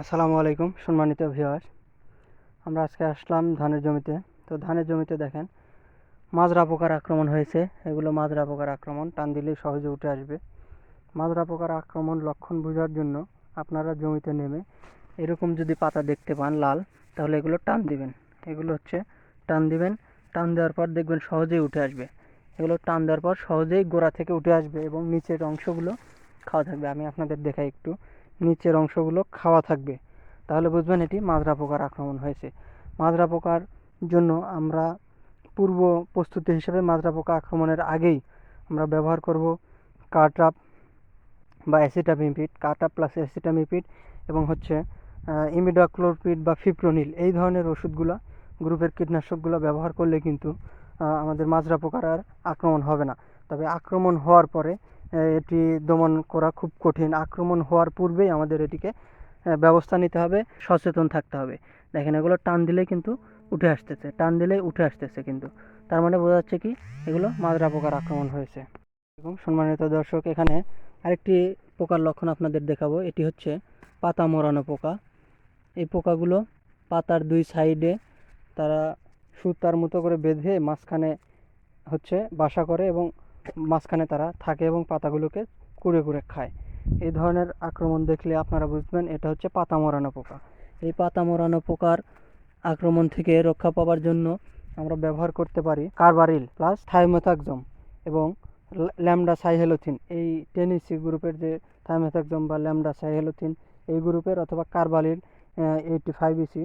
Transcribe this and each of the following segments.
আসসালামু আলাইকুম, সম্মানিত ভিউয়ার আমরা আজকে আসলাম ধানের জমিতে। তো ধানের জমিতে দেখেন, মাজরা পোকার আক্রমণ হয়েছে। এগুলো মাজরা পোকার আক্রমণ, টান দিলেই সহজে উঠে আসবে। মাজরা পোকার আক্রমণ লক্ষণ বোঝার জন্য আপনারা জমিতে নেমে এরকম যদি পাতা দেখতে পান লাল, তাহলে এগুলো টান দিবেন। এগুলো হচ্ছে টান দিবেন, টান দেওয়ার পর দেখবেন সহজেই উঠে আসবে। এগুলো টান দেওয়ার পর সহজেই গোড়া থেকে উঠে আসবে এবং নিচের অংশগুলো খাওয়া থাকবে। আমি আপনাদের দেখাই একটু। নিচের অংশগুলো খাওয়া থাকবে। তাহলে বুঝবেন এটি মাজরা পোকার আক্রমণ হয়েছে। মাজরা পোকার জন্য আমরা পূর্ব প্রস্তুতি হিসেবে মাজরা পোকা আক্রমণের আগেই আমরা ব্যবহার করব কার্ট্রাপ বা অ্যাসিটামিপিড কার্ট্রাপ প্লাস অ্যাসিটামিপিড এবং হচ্ছে ইমিডাক্লোরপিড বা ফিপ্রোনিল। এই ধরনের ওষুধগুলো, গ্রুপের কীটনাশকগুলো ব্যবহার করলে কিন্তু আমাদের মাজরা পোকার আর আক্রমণ হবে না। তবে আক্রমণ হওয়ার পরে এটি দমন করা খুব কঠিন। আক্রমণ হওয়ার পূর্বেই আমাদের এটিকে ব্যবস্থা নিতে হবে, সচেতন থাকতে হবে। দেখেন, এগুলো টান দিলেই কিন্তু উঠে আসতেছে, টান দিলেই উঠে আসতেছে কিন্তু। তার মানে বোঝা যাচ্ছে কি, এগুলো মাজরা পোকার আক্রমণ হয়েছে। এবং সম্মানিত দর্শক, এখানে আরেকটি পোকার লক্ষণ আপনাদের দেখাবো। এটি হচ্ছে পাতা মোড়ানো পোকা। এই পোকাগুলো পাতার দুই সাইডে তারা সুতার মতো করে বেঁধে মাঝখানে হচ্ছে বাসা করে এবং মাঝখানে তারা থাকে এবং পাতাগুলোকে কুড়ে কুড়ে খায়। এই ধরনের আক্রমণ দেখলে আপনারা বুঝবেন এটা হচ্ছে পাতা মরানো পোকা। এই পাতা মরানো পোকার আক্রমণ থেকে রক্ষা পাওয়ার জন্য আমরা ব্যবহার করতে পারি কার্বারিল প্লাস থাইমেথাক্সম এবং ল্যামডা সাইহেলোথিন। এই টেনিসি গ্রুপের যে থাইমেথাক্সম বা ল্যামডা সাইহেলোথিন, এই গ্রুপের অথবা কার্বালিল এইটটি ফাইভ ইসি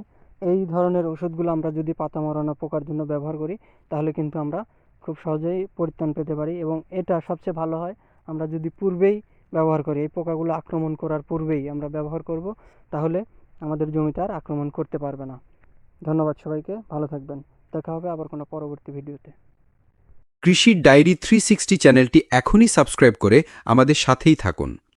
এই ধরনের ওষুধগুলো আমরা যদি পাতা মরানো পোকার জন্য ব্যবহার করি, তাহলে কিন্তু আমরা খুব সহজেই পরিত্রাণ পেতে পারি এবং এটা সবচেয়ে ভালো হয়, আমরা যদি পূর্বেই ব্যবহার করি, এই পোকাগুলো আক্রমণ করার পূর্বেই আমরা ব্যবহার করব, তাহলে আমাদের জমিতে আর আক্রমণ করতে পারবে না। ধন্যবাদ সবাইকে, ভালো থাকবেন। দেখা হবে আবার কোনো পরবর্তী ভিডিওতে। কৃষির ডায়েরি থ্রি চ্যানেলটি এখনই সাবস্ক্রাইব করে আমাদের সাথেই থাকুন।